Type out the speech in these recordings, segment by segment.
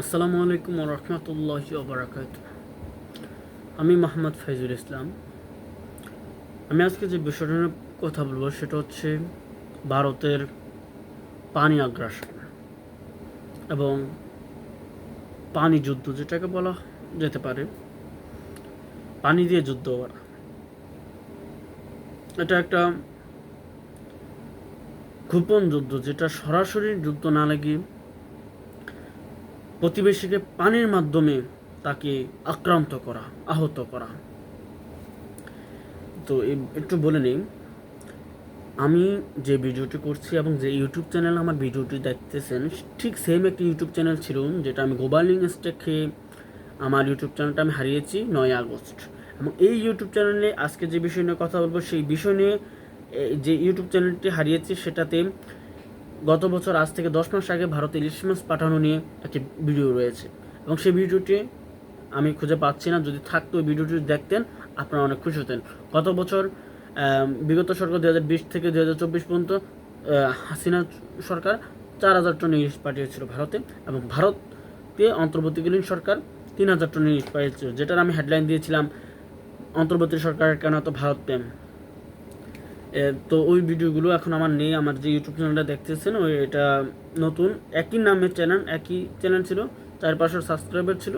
আসসালামু আলাইকুম রহমতুল্লাহ ওবরাকাত আমি মোহাম্মদ ফাইজুল ইসলাম। আমি আজকে যে বিষয়টা কথা বলব সেটা হচ্ছে ভারতের পানি আগ্রাসন এবং পানি যুদ্ধ যেটাকে বলা যেতে পারে। পানি দিয়ে যুদ্ধ করা। এটা একটা গোপন যুদ্ধ যেটা সরাসরি যুদ্ধ না লাগিয়ে প্রতিবেশীকে পানির মাধ্যমে তাকে আক্রান্ত করা, আহত করা। তো একটু বলে নিই। আমি যে ভিডিওটি করছি এবং যে ইউটিউব চ্যানেল আমার ভিডিওটি দেখতেছেন, ঠিক সেম একটি ইউটিউব চ্যানেল ছিল যেটা আমি গোবালিং স্টেক খেয়ে আমার ইউটিউব চ্যানেলটা আমি হারিয়েছি নয় আগস্ট। এবং এই ইউটিউব চ্যানেলে আজকে যে বিষয় নিয়ে কথা বলব, সেই বিষয় নিয়ে যে ইউটিউব চ্যানেলটি হারিয়েছি সেটাতে গত বছর আজ থেকে দশ মাস আগে ভারতে ইলিশ মাছ পাঠানো নিয়ে একটি ভিডিও রয়েছে। এবং সেই ভিডিওটি আমি খুঁজে পাচ্ছি না। যদি থাকতো ওই ভিডিওটি দেখতেন, আপনারা অনেক খুশি হতেন। গত বছর বিগত সরকার দু হাজার বিশ থেকে দু হাজার চব্বিশ পর্যন্ত হাসিনা সরকার চার হাজার টন ইলিশ পাঠিয়েছিল ভারতে এবং ভারতে অন্তর্বর্তীকালীন সরকার তিন হাজার টন ইলিশ পাঠিয়েছিল, যেটার আমি হেডলাইন দিয়েছিলাম, অন্তর্বর্তী সরকারের কেন এত ভারত প্রেম তো ওই ভিডিওগুলো এখন আমার নেই, আমার যে ইউটিউব চ্যানেলটা দেখতেছেন, ওই এটা নতুন, একই নামের চ্যানেল একই চ্যানেল ছিল চার পাঁচশো সাবস্ক্রাইবার ছিল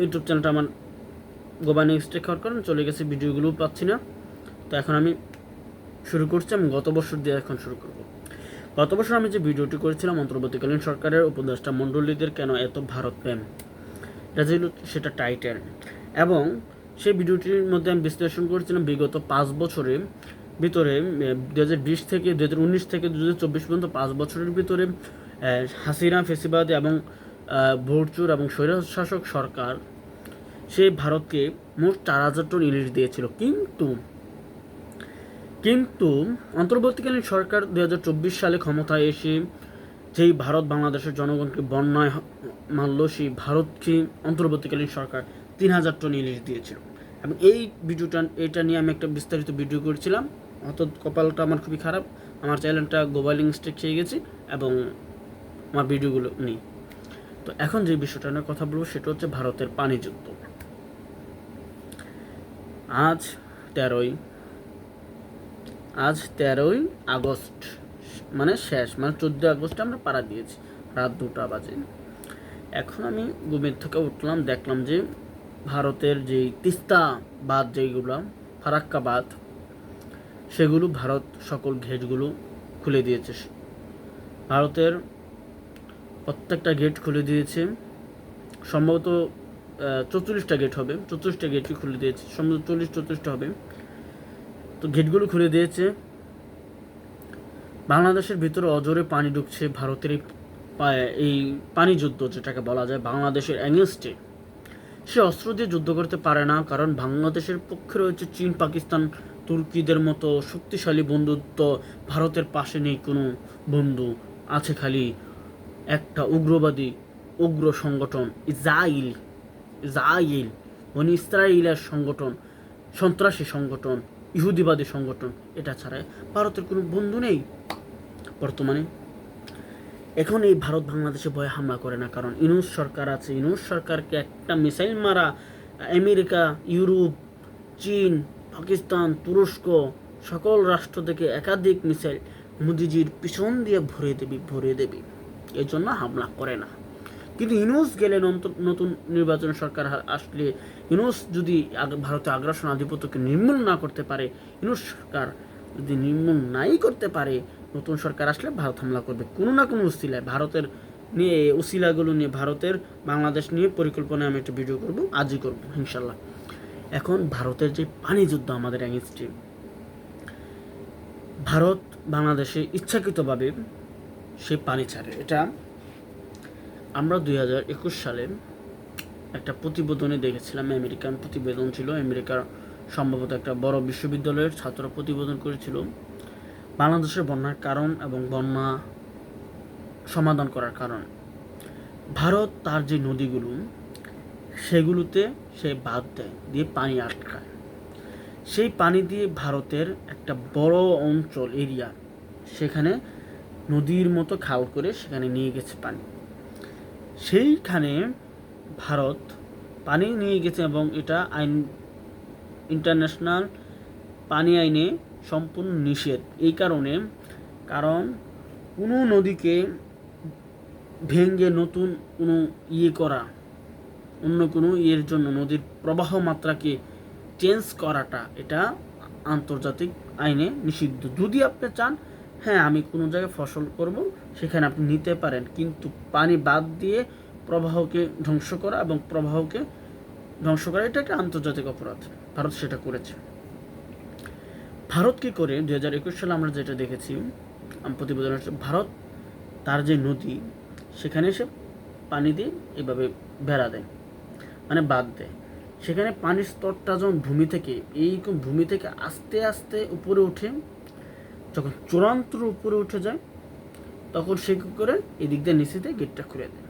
ইউটিউব চ্যানেলটা আমার গোবানি স্টেক হওয়ার কারণে চলে গেছে, ভিডিওগুলো পাচ্ছি না। তো এখন আমি শুরু করছি, আমি গত বছর দিয়ে এখন শুরু করব। গত বছর আমি যে ভিডিওটি করেছিলাম, অন্তর্বর্তীকালীন সরকারের উপদেষ্টা মণ্ডলীদের কেন এত ভারত প্রেম? এটা ছিল সেটা টাইটেল এবং সেই ভিডিওটির মধ্যে আমি বিশ্লেষণ করেছিলাম, বিগত পাঁচ বছরে ভিতরে দু হাজার বিশ থেকে দু হাজার উনিশ থেকে দু হাজার চব্বিশ পর্যন্ত পাঁচ বছরের ভিতরে হাসিনা ফেসিবাদ এবং ভোটচুর এবং স্বৈরশাসক সরকার, সে ভারতকে মোট চার হাজার টন ইলিশ দিয়েছিল। কিন্তু কিন্তু অন্তর্বর্তীকালীন সরকার দু হাজার চব্বিশ সালে ক্ষমতায় এসে যেই ভারত বাংলাদেশের জনগণকে বন্যায় মারল, সেই ভারতকে অন্তর্বর্তীকালীন সরকার তিন হাজার টন ইলিশ দিয়েছিল। এবং এই ভিডিওটা, এটা নিয়ে আমি একটা বিস্তারিত ভিডিও করেছিলাম। অত কপালটা আমার খুবই খারাপ। আমার চ্যানেলটা গোবালিং স্টেক খেয়ে গেছি এবং আমার ভিডিওগুলো নেই। তো এখন যে বিষয়টা নিয়ে কথা বলব সেটা হচ্ছে ভারতের পানি যুদ্ধ। আজ তেরোই আজ তেরোই আগস্ট মানে শেষ মানে চোদ্দোই আগস্টে আমরা পাড়া দিয়েছি, রাত দুটা বাজে। এখন আমি ঘুমের থেকে উঠলাম, দেখলাম যে ভারতের যেই তিস্তা বাঁধ যেইগুলো ফারাক্কা বাঁধ সেগুলো ভারত সকল গেটগুলো খুলে দিয়েছে। ভারতের প্রত্যেকটা গেট খুলে দিয়েছে। সম্ভবত চৌচল্লিশটা গেট হবে। চৌচল্লিশটা গেটই খুলে দিয়েছে। সম্ভবত চল্লিশ চৌচল্লিশটা হবে। তো গেটগুলো খুলে দিয়েছে। বাংলাদেশের ভিতরে অজরে পানি ঢুকছে ভারতের এই পানি যুদ্ধ যেটাকে বলা যায় বাংলাদেশের অ্যাগেনস্টে সে অস্ত্র দিয়ে যুদ্ধ করতে পারে না, কারণ বাংলাদেশের পক্ষে রয়েছে চীন, পাকিস্তান তুর্কিদের মতো শক্তিশালী বন্ধুত্ব ভারতের পাশে নেই কোনো বন্ধু। আছে খালি একটা উগ্রবাদী, উগ্র সংগঠন, ইসরাইল। ইসরাইল মানে ইসরায়েলের সংগঠন, সন্ত্রাসী সংগঠন, ইহুদিবাদী সংগঠন। এটা ছাড়া ভারতের কোনো বন্ধু নেই বর্তমানে। এখন এই ভারত বাংলাদেশে ভয়ে হামলা করে না, কারণ ইনুস সরকার আছে। ইনুস সরকারকে একটা মিসাইল মারা আমেরিকা, ইউরোপ, চীন পাকিস্তান, তুরস্ক, সকল রাষ্ট্র থেকে একাধিক মিসাইল মোদিজির পিছন দিয়ে ভরে দেবি ভরে দেবি। এই জন্য হামলা করে না। কিন্তু ইনুস গেলে নতুন নির্বাচন সরকার আসলে ইনুস যদি ভারতে আগ্রাসন আধিপত্যকে নির্মূল না করতে পারে ইনুস সরকার যদি নির্মূল নাই করতে পারে, নতুন সরকার আসলে ভারত হামলা করবে। কোনো না কোনো উসিলায়, ভারতের নিয়ে এই উসিলাগুলো নিয়ে, ভারতের বাংলাদেশ নিয়ে পরিকল্পনায় আমি একটা ভিডিও করব, আজই করব, ইনশাল্লাহ। এখন ভারতের যে পানি যুদ্ধ আমাদের অ্যাগেনস্টে, ভারত বাংলাদেশে ইচ্ছাকৃতভাবে সে পানি ছাড়ে। এটা আমরা দুই হাজার একুশ সালে একটা প্রতিবেদনে দেখেছিলাম, আমেরিকান প্রতিবেদন ছিল। আমেরিকার সম্ভবত একটা বড় বিশ্ববিদ্যালয়ের ছাত্র প্রতিবেদন করেছিল। বাংলাদেশের বন্যার কারণ এবং বন্যা সমাধান করার কারণ। ভারত তার যে নদীগুলো সেগুলোতে সে বাদ দেয়, দিয়ে পানি আটকায়। সেই পানি দিয়ে ভারতের একটা বড় অঞ্চল, এরিয়া, সেখানে নদীর মতো খাল করে সেখানে নিয়ে গেছে পানি। সেইখানে ভারত পানি নিয়ে গেছে এবং এটা আইন ইন্টারন্যাশনাল পানি আইনে সম্পূর্ণ নিষেধ। এই কারণে, কারণ কোনো নদীকে ভেঙে নতুন কোনো ইয়ে করা অন্য কোনো ইয়ের জন্য, নদীর প্রবাহ মাত্রাকে চেঞ্জ করাটা এটা আন্তর্জাতিক আইনে নিষিদ্ধ। যদি আপনি চান হ্যাঁ আমি কোনো জায়গায় ফসল করব, সেখানে আপনি নিতে পারেন, কিন্তু পানি বাদ দিয়ে প্রবাহকে ধ্বংস করা এবং প্রবাহকে ধ্বংস করা, এটা একটা আন্তর্জাতিক অপরাধ। ভারত সেটা করেছে। ভারত কি করে? দু হাজার একুশ সালে আমরা যেটা দেখেছি প্রতিবেদন ভারত তার যে নদী, সেখানে এসে পানি দিয়ে এভাবে বেড়া দেয়। মানে বাদ দেয় সেখানে পানির স্তরটা যখন ভূমি থেকে, এইরকম ভূমি থেকে আস্তে আস্তে উপরে উঠে যখন চূড়ান্ত উপরে উঠে যায়, তখন সে কী করে? এদিক দিয়ে নিচে দিয়ে গেটটা খুলে দেয়।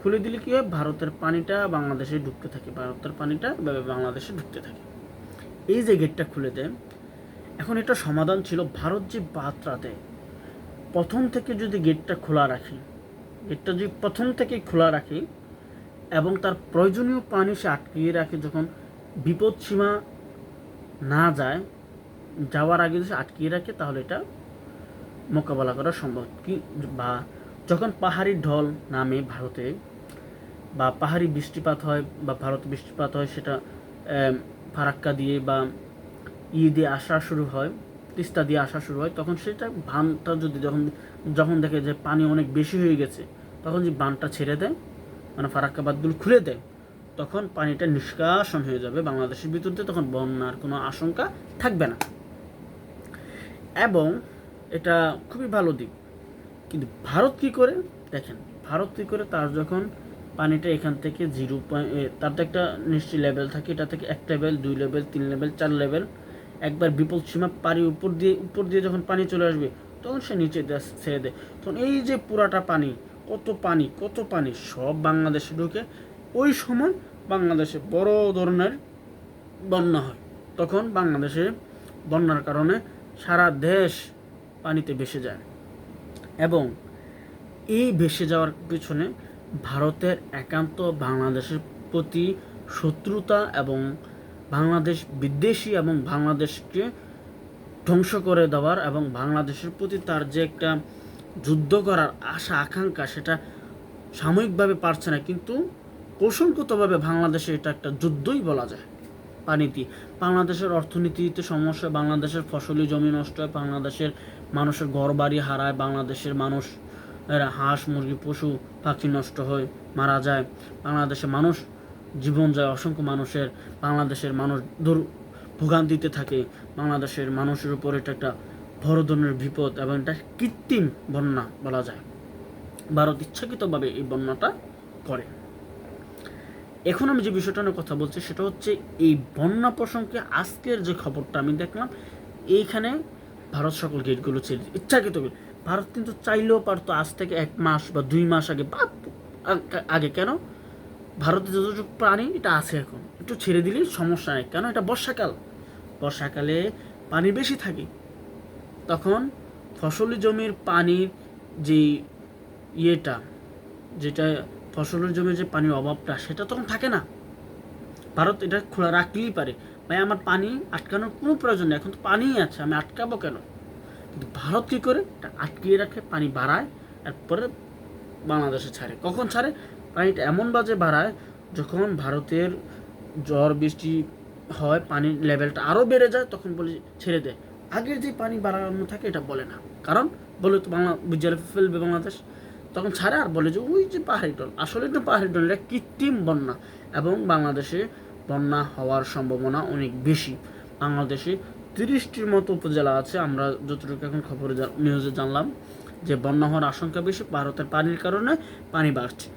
খুলে দিলে কী হয়? ভারতের পানিটা বাংলাদেশে ঢুকতে থাকে। ভারতের পানিটা বাংলাদেশে ঢুকতে থাকে। এই যে গেটটা খুলে দেয়, এখন এটা সমাধান ছিল ভারত যে বার্তা দেয় প্রথম থেকে যদি গেটটা খোলা রাখি গেটটা যদি প্রথম থেকে খোলা রাখি এবং তার প্রয়োজনীয় পানি সে আটকিয়ে রাখে যখন বিপদ সীমা না যায়, যাওয়ার আগে যদি আটকিয়ে রাখে, তাহলে এটা মোকাবেলা করা সম্ভব। কি বা যখন পাহাড়ি ঢল নামে ভারতে বা পাহাড়ি বৃষ্টিপাত হয় বা ভারতে বৃষ্টিপাত হয়, সেটা ফারাক্কা দিয়ে বা ই দিয়ে আসা শুরু হয়, তিস্তা দিয়ে আসা শুরু হয়, তখন সেটা বানটা যদি যখন যখন দেখে যে পানি অনেক বেশি হয়ে গেছে, তখন যে বানটা ছেড়ে দেয় মানে ফারাক্কা বাঁধগুলো খুলে দেয়, তখন পানিটা নিষ্কাশন হয়ে যাবে বাংলাদেশের ভিতর দিয়ে তখন বন্যার কোনো আশঙ্কা থাকবে না। এবং এটা খুবই ভালো দিক। কিন্তু ভারত কি করে? দেখেন, ভারত কি করে? তার যখন পানিটা এখান থেকে জিরো পয়েন্ট তার তো একটা নিশ্চয়ই লেভেল থাকে, এটা থেকে এক লেভেল দুই লেভেল তিন লেভেল চার লেভেল একবার বিপদ সীমা পারি উপর দিয়ে উপর দিয়ে যখন পানি চলে আসবে, তখন সে নিচে ছেড়ে দেয়। তখন এই যে পুরাটা পানি কত পানি কত পানি, সব বাংলাদেশে ঢুকে ওই সময় বাংলাদেশে বড় ধরনের বন্যা হয়। তখন বাংলাদেশে বন্যার কারণে সারা দেশ পানিতে ভেসে যায় এবং এই ভেসে যাওয়ার পিছনে ভারতের একান্ত বাংলাদেশের প্রতি শত্রুতা এবং বাংলাদেশ বিদ্বেষী এবং বাংলাদেশকে ধ্বংস করে দেওয়ার এবং বাংলাদেশের প্রতি তার যে একটা যুদ্ধ করার আশা, আকাঙ্ক্ষা সেটা সাময়িকভাবে পারছে না। কিন্তু কৌশলগতভাবে বাংলাদেশে এটা একটা যুদ্ধই বলা যায়। পানি দিয়ে বাংলাদেশের অর্থনীতিতে সমস্যা, বাংলাদেশের ফসলি জমি নষ্ট হয়, বাংলাদেশের মানুষের ঘর বাড়ি হারায়, বাংলাদেশের মানুষ হাঁস, মুরগি, পশু, পাখি নষ্ট হয়, মারা যায়। বাংলাদেশের মানুষ জীবন যায় অসংখ্য মানুষের, বাংলাদেশের মানুষ দূর ভোগান্তিতে থাকে। বাংলাদেশের মানুষের উপর এটা একটা বড় বিপদ এবং এটা কৃত্রিম বন্যা বলা যায়। ভারত ইচ্ছাকৃতভাবে এই বন্যাটা করে। এখন আমি যে বিষয়টা নিয়ে কথা বলছি, সেটা হচ্ছে এই বন্যা প্রসঙ্গে আজকের যে খবরটা আমি দেখলাম, এইখানে ভারত সকল গেটগুলো ছেড়ে। ইচ্ছাকৃত ভারত কিন্তু চাইলেও পারতো আজ থেকে এক মাস বা দুই মাস আগে বা আগে কেন? ভারতে যতটুকু প্রাণী এটা আছে এখন। একটু ছেড়ে দিলেই সমস্যা নেই। কেন? এটা বর্ষাকাল। বর্ষাকালে পানি বেশি থাকে। তখন ফসলি জমির পানির যে ইয়েটা, যেটা ফসলের জমির যে পানির অভাবটা, সেটা তখন থাকে না। ভারত এটা খোলা রাখলেই পারে। ভাই, আমার পানি আটকানোর কোনো প্রয়োজন নেই। এখন তো পানিই আছে, আমি আটকাবো কেন? কিন্তু ভারত কী করে? আটকিয়ে রাখে, পানি বাড়ায় তারপরে বাংলাদেশে ছাড়ে। কখন ছাড়ে? পানিটা এমন বাজে বাড়ায়, যখন ভারতের ঝড় বৃষ্টি হয়, পানির লেভেলটা আরও বেড়ে যায়, তখন বলে ছেড়ে দেয় আগের যে পানি বাড়ানো থাকে, এটা বলে না। কারণ বলে তো বাংলা বিদ্যালয় ফেলবে বাংলাদেশ। তখন ছাড়ে আর বলে যে, ওই যে পাহাড়ি ডল আসলে তো পাহাড়ি ডল এটা কৃত্রিম বন্যা। এবং বাংলাদেশে বন্যা হওয়ার সম্ভাবনা অনেক বেশি। বাংলাদেশে তিরিশটির মতো উপজেলা আছে। আমরা যতটুকু এখন খবরে নিউজে জানলাম যে, বন্যা হওয়ার আশঙ্কা বেশি। ভারতের পানির কারণে পানি বাড়ছে।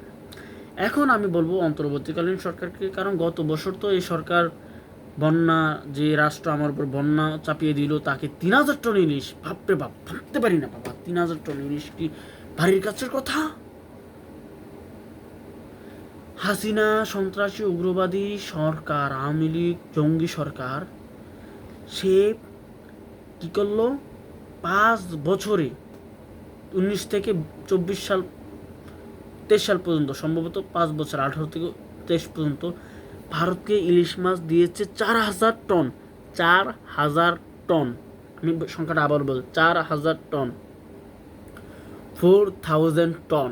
এখন আমি বলব, অন্তর্বর্তীকালীন সরকারকে, কারণ গত বছর তো এই সরকার বন্যা, যে রাষ্ট্র আমার উপর বন্যা চাপিয়ে দিল, তাকে তিন হাজার টন ইলিশ ভাবতে বাপ, ভাবতে পারি না বাবা, তিন হাজার টন ইলিশ কি বাড়ির কাছের কথা? হাসিনা, সন্ত্রাসী, উগ্রবাদী সরকার, আওয়ামী লীগ, জঙ্গি সরকার, সে কি করল? পাঁচ বছরে উনিশ থেকে চব্বিশ সাল, তেইশ সাল পর্যন্ত, সম্ভবত পাঁচ বছর, আঠারো থেকে তেইশ পর্যন্ত ভারতকে ইলিশ মাছ দিয়েছে চার হাজার টন, চার হাজার টন। আমি সংখ্যাটা আবার বল চার হাজার টন। ফোর থাউজেন্ড টন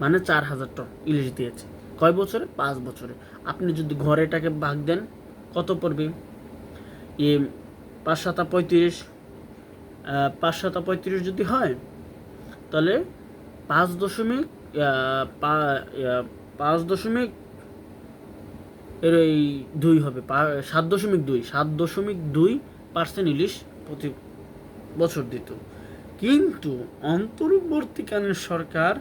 মানে চার হাজার টন ইলিশ দিয়েছে। কয় বছরে? পাঁচ বছরে। আপনি যদি ঘরে এটাকে ভাগ দেন, কত পড়বে? এ, পাঁচ সাতা পঁয়ত্রিশ পাঁচ সাতা পঁয়ত্রিশ যদি হয়, তাহলে পাঁচ দশমিক পাঁচ দশমিক এর এই দুই হবে সাত দশমিক দুই, সাত দশমিক দুই পার্সেন্ট ইলিশ প্রতি বছর দিত। কিন্তু অন্তর্বর্তীকালীন সরকার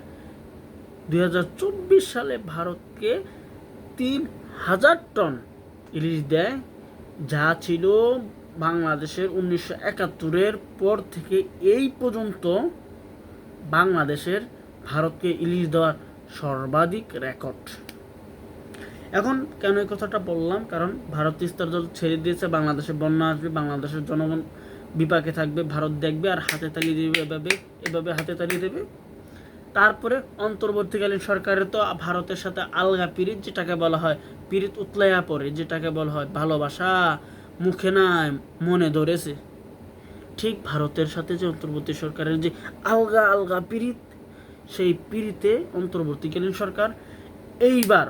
দু হাজার চব্বিশ সালে ভারতকে তিন হাজার টন ইলিশ দেয়, যা ছিল বাংলাদেশের উনিশশো একাত্তরের পর থেকে এই পর্যন্ত বাংলাদেশের ভারতকে ইলিশ দেওয়ার সর্বাধিক রেকর্ড এখন কেন এই কথাটা বললাম? কারণ ভারত তিস্তার জল ছেড়ে দিয়েছে, বাংলাদেশে বন্যা আসবে, বাংলাদেশের জনগণ বিপাকে থাকবে, ভারত দেখবে আর হাতে তালি দেবে, এভাবে এভাবে হাতে তালি দেবে। তারপরে অন্তর্বর্তীকালীন সরকারের তো ভারতের সাথে আলগা পিরিত, যেটাকে বলা হয় পিরিত উতলাইয়া পড়ে, যেটাকে বলা হয় ভালোবাসা, মুখে নাই, মনে ধরেছে। ঠিক ভারতের সাথে যে অন্তর্বর্তী সরকারের যে আলগা আলগা পিরিত, সেই পিরিতে অন্তর্বর্তীকালীন সরকার এইবার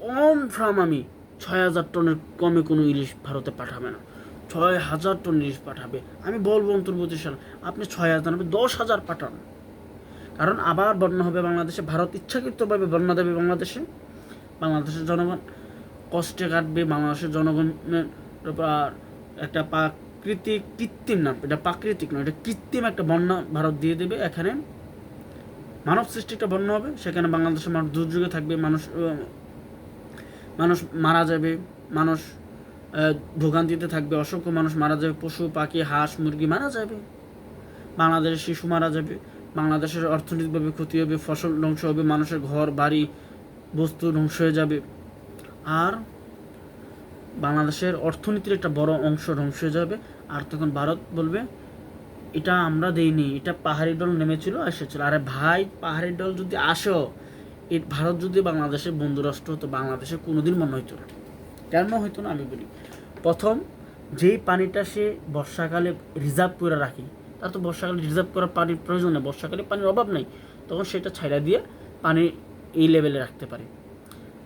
কনফার্ম আমি। ছয় হাজার টনের কমে কোনো ইলিশ ভারতে পাঠাবে না। ছয় হাজার টন ইলিশ পাঠাবে। আমি বলব অন্তর্বর্তী সাল আপনি ছয় হাজার আপনি দশ হাজার পাঠান। কারণ আবার বন্যা হবে বাংলাদেশে। ভারত ইচ্ছাকৃতভাবে বন্যা দেবে বাংলাদেশে। বাংলাদেশের জনগণ কষ্টে কাটবে, বাংলাদেশের জনগণের একটা প্রাকৃতিক কৃত্রিম না, এটা প্রাকৃতিক নয়, এটা কৃত্রিম একটা বন্যা ভারত দিয়ে দেবে। এখানে মানব সৃষ্টি একটা বন্যা হবে। সেখানে বাংলাদেশের মানুষ দুর্যোগে থাকবে, মানুষ মানুষ মারা যাবে, মানুষ ভোগান্তিতে থাকবে, অসংখ্য মানুষ মারা যাবে, পশু, পাখি, হাঁস, মুরগি মারা যাবে। বাংলাদেশের শিশু মারা যাবে, বাংলাদেশের অর্থনৈতিকভাবে ক্ষতি হবে, ফসল ধ্বংস হবে, মানুষের ঘর, বাড়ি, বস্তু ধ্বংস হয়ে যাবে। আর বাংলাদেশের অর্থনীতির একটা বড় অংশ ধ্বংস হয়ে যাবে। আর তখন ভারত বলবে, এটা আমরা দেইনি, এটা পাহাড়ি দল নেমেছিল এসেছিল। আরে ভাই, পাহাড়ি দল যদি আসো এই ভারত যদি বাংলাদেশের বন্ধু রাষ্ট্র হতো, বাংলাদেশে কোনোদিন মনে হইতো না। কেন হইতো না আমি বলি? প্রথম, যেই পানিটা সে বর্ষাকালে রিজার্ভ করে রাখি, তার তো বর্ষাকালে রিজার্ভ করার পানির প্রয়োজন নেই, বর্ষাকালে পানির অভাব নেই, তখন সেটা ছাইড়া দিয়ে পানি এই লেভেলে রাখতে পারে।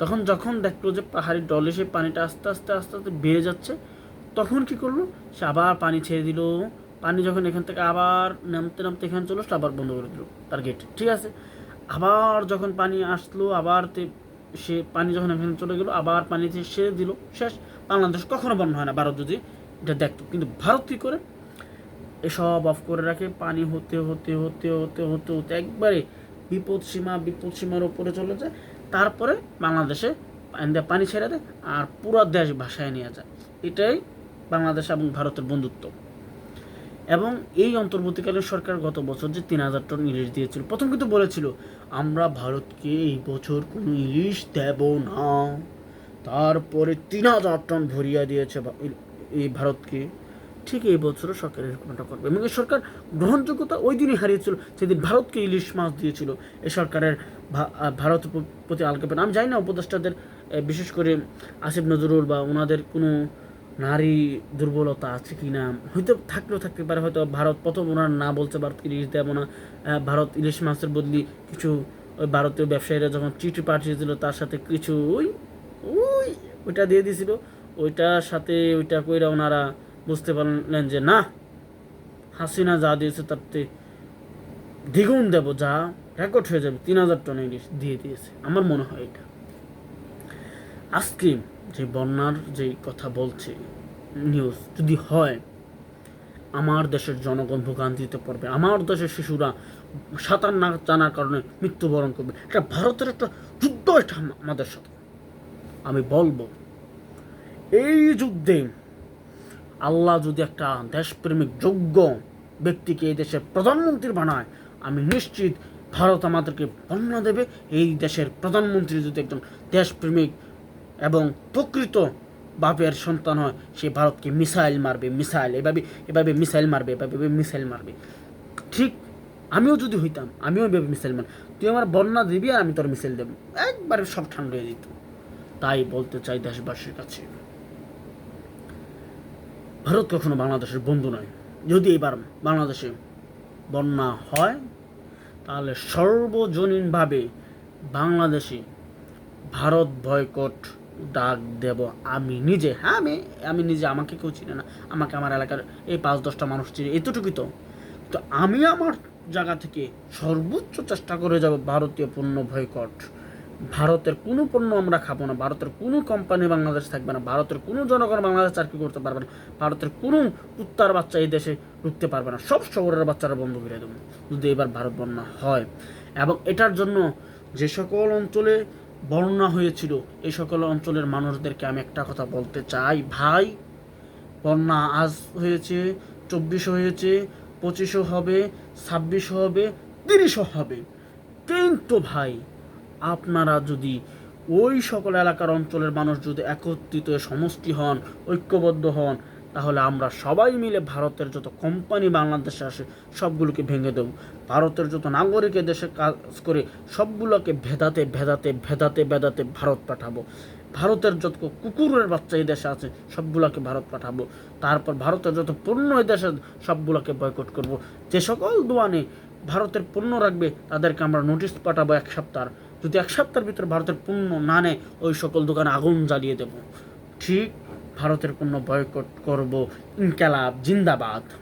তখন যখন দেখল যে পাহাড়ি ডলে সে পানিটা আস্তে আস্তে আস্তে আস্তে বেড়ে যাচ্ছে, তখন কি করল? সে আবার পানি ছেড়ে দিল। পানি যখন এখান থেকে আবার নামতে নামতে এখানে চলো সে আবার বন্ধ করে দিল তার গেট ঠিক আছে? আবার যখন পানি আসলো, আবার সে পানি যখন এখানে চলে গেলো, আবার পানি ছেড়ে দিল। শেষ। বাংলাদেশ কখনো বন্ধ হয় না। ভারত যদি এটা দেখতো। কিন্তু ভারত কী করে? এসব অফ করে রাখে। পানি হতে হতে হতে হতে হতে হতে একবারে বিপদ সীমা, বিপদ সীমার উপরে চলে যায়। তারপরে বাংলাদেশে পানি ছেড়ে দেয় আর পুরো দেশ ভাসায় নিয়ে যায়। এটাই বাংলাদেশ এবং ভারতের বন্ধুত্ব। এবং এই অন্তর্বর্তীকালীন সরকার গত বছর যে তিন হাজার টন ইলিশ দিয়েছিল, প্রথম কিন্তু বলেছিল আমরা ভারতকে এই বছর কোনো ইলিশ দেব না। তারপরে তিন হাজার টন ভরিয়া দিয়েছে এই ভারতকে। ঠিক এই বছরও সরকার এরকমটা করবে। এবং এই সরকার গ্রহণযোগ্যতা ওই দিনই হারিয়েছিল সেদিন ভারতকে ইলিশ মাছ দিয়েছিল। এ সরকারের ভা- আহ, ভারতের প্র- প্রতি আলকা পেন আমি জানি না উপদেষ্টাদের বিশেষ করে আসিফ নজরুল বা ওনাদের কোনো নারী দুর্বলতা আছে কি না হয়তো থাকলেও থাকতে পারে, হয়তো ভারত প্রথম ওনার না বলছে ভারতকে ইলিশ দেবো না ভারত ইলিশ মাছের বদলি কিছু ওই ভারতীয় ব্যবসায়ীরা যখন চিঠি পাঠিয়েছিল, তার সাথে কিছু ওই ওই, ওইটা দিয়ে দিয়েছিল ওইটার সাথে ওইটা কইরা ওনারা বুঝতে পারলেন যে, না, হাসিনা যা দিয়েছে তার দ্বিগুণ দেব, যা রেকর্ড হয়ে যাবে, তিন হাজার টন ইলিশ দিয়ে দিয়েছে। আমার মনে হয় এটা। আজকে যে বন্যার যে কথা বলছে নিউজ যদি হয়, আমার দেশের জনগণ ভোগান্তিতে পড়বে। আমার দেশের শিশুরা সাঁতার না জানার কারণে মৃত্যুবরণ করবে। এটা ভারতের একটা যুদ্ধ, এটা আমাদের সাথে। আমি বলব, এই যুদ্ধে আল্লাহ যদি একটা দেশপ্রেমিক, যোগ্য ব্যক্তিকে এই দেশের প্রধানমন্ত্রী বানায়, আমি নিশ্চিত ভারত আমাদেরকে বন্যা দেবে। এই দেশের প্রধানমন্ত্রী যদি একজন দেশপ্রেমিক এবং প্রকৃত বাপের সন্তান হয়, সে ভারতকে মিসাইল মারবে, মিসাইল, এভাবে এভাবে মিসাইল মারবে, এভাবে মিসাইল মারবে। ঠিক আমিও যদি হইতাম, আমিও এভাবে মিসাইল মার তুই আমার বন্যা দিবি আর আমি তোর মিসাইল দেবো। একবারে সব ঠান্ডা হয়ে দিত তাই বলতে চাই দেশবাসীর কাছে, ভারত কখনো বাংলাদেশের বন্ধু নয়। যদি এবার বাংলাদেশে বন্যা হয়, তাহলে সর্বজনীনভাবে বাংলাদেশে ভারত বয়কট ডাক দেব আমি নিজে। হ্যাঁ আমি আমি নিজে, আমাকে কেউ চিনে না। আমাকে আমার এলাকার এই পাঁচ দশটা মানুষ চিনে, এতটুকুই তো। তো আমি আমার জায়গা থেকে সর্বোচ্চ চেষ্টা করে যাব ভারতীয় পণ্য বয়কট। ভারতের কোনো পণ্য আমরা খাব না। ভারতের কোনো কোম্পানি বাংলাদেশ থাকবে না। ভারতের কোনো জনগণ বাংলাদেশ চাকরি করতে পারবে না। ভারতের কোনো কুত্তার বাচ্চা এই দেশে ঢুকতে পারবে না। সব শহরের বাচ্চারা বন্ধ করে দেবো। যদি এবার ভারত বন্যা হয়। এবং এটার জন্য যে সকল অঞ্চলে বন্যা হয়েছিল এই সকল অঞ্চলের মানুষদেরকে আমি একটা কথা বলতে চাই, ভাই। বন্যা আজ হয়েছে, চব্বিশও হয়েছে, পঁচিশও হবে, ছাব্বিশও হবে, তিরিশও হবে। কিন্তু ভাই, আপনারা যদি ওই সকল এলাকার অঞ্চলের মানুষ যদি একত্রিত সমষ্টি হন, ঐক্যবদ্ধ হন তাহলে আমরা সবাই মিলে ভারতের যত কোম্পানি বাংলাদেশে আসে সবগুলোকে ভেঙে দেব। ভারতের যত নাগরিক দেশে কাজ করে, সবগুলোকে ভেদাতে ভেদাতে ভেদাতে ভেদাতে ভারত পাঠাবো। ভারতের যত কুকুরের বাচ্চা এই দেশে আছে, সবগুলোকে ভারত পাঠাবো। তারপর ভারতের যত পণ্য এই দেশে সবগুলোকে বয়কট করব। যে সকল দোয়ানে ভারতের পণ্য রাখবে, তাদেরকে আমরা নোটিশ পাঠাবো এক সপ্তাহ। যদি এক সপ্তাহের ভিতরে ভারতের পণ্য না নেয়, ওই সকল দোকানে আগুন জ্বালিয়ে দেব। ঠিক ভারতের পণ্য বয়কট করব। ইনকালাব জিন্দাবাদ।